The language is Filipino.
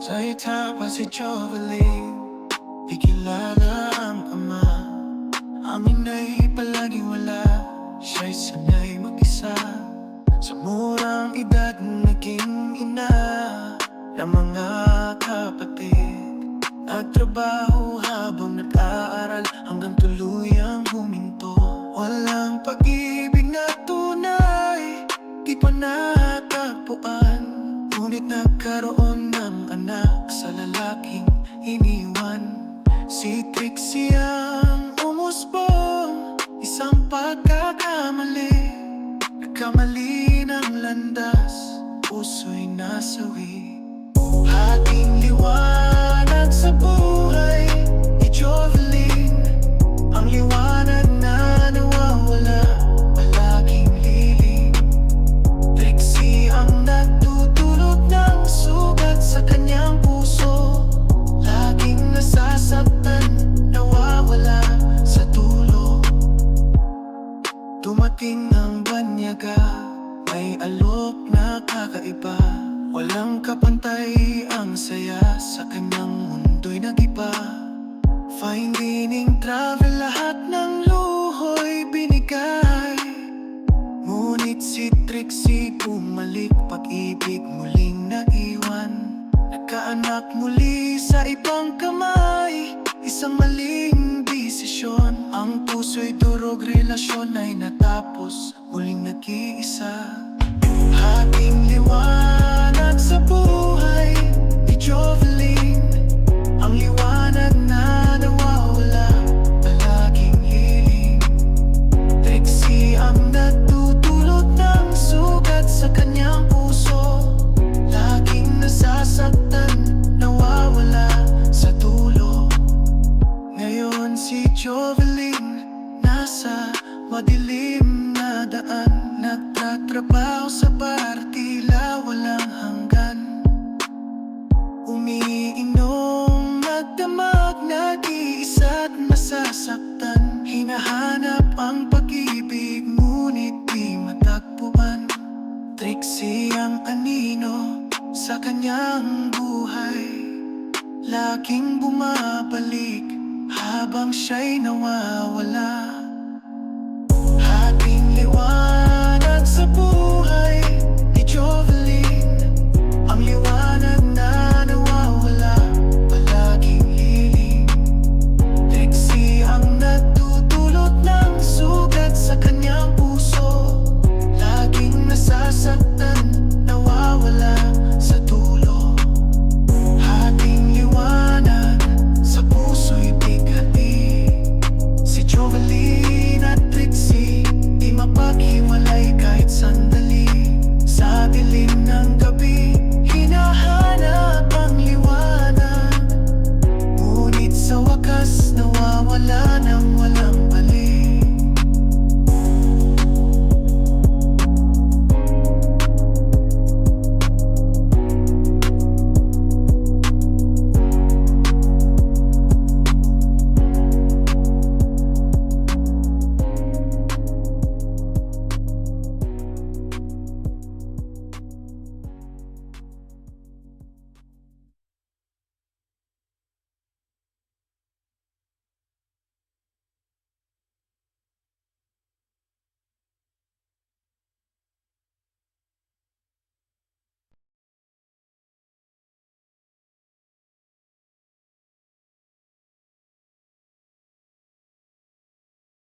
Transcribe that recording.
Sa itapa si Jovelyn Di kilala ang ama. Amin ay palaging wala. Siya'y sanay mag-isa. Sa murang edad naging ina Ng mga kapatid. Nagtrabaho habang nag-aaral Hanggang tuluyang huminto. Walang pag-ibig na tunay Di pa natagpuan. Ngunit nagkaroon ng anak Sa lalaking iniwan. Si Trixie ang umusbong Isang pagkakamali. Nagkamali ng landas Puso'y nasawi. Hating Dumating ang banyaga, may alok na kakaiba. Walang kapantay ang saya sa kanyang mundo'y nagiba. Fine dining travel, lahat ng luho'y binigay. Ngunit si Trixie bumalik Pag-ibig muling naiwan. Nagkaanak muli sa ibang kamay Isang maling desisyon puso'y durog, relasyon ay natapos. Muling nag-iisa Nagtatrabaho sa bar, tila walang hanggan. Umiinom, nagdamag, nag-iisa't masasaktan. Hinahanap ang pag-ibig, ngunit di matagpuan. Trixie ang anino sa kanyang buhay. Laging bumabalik habang siya'y nawawala. Hating liwanag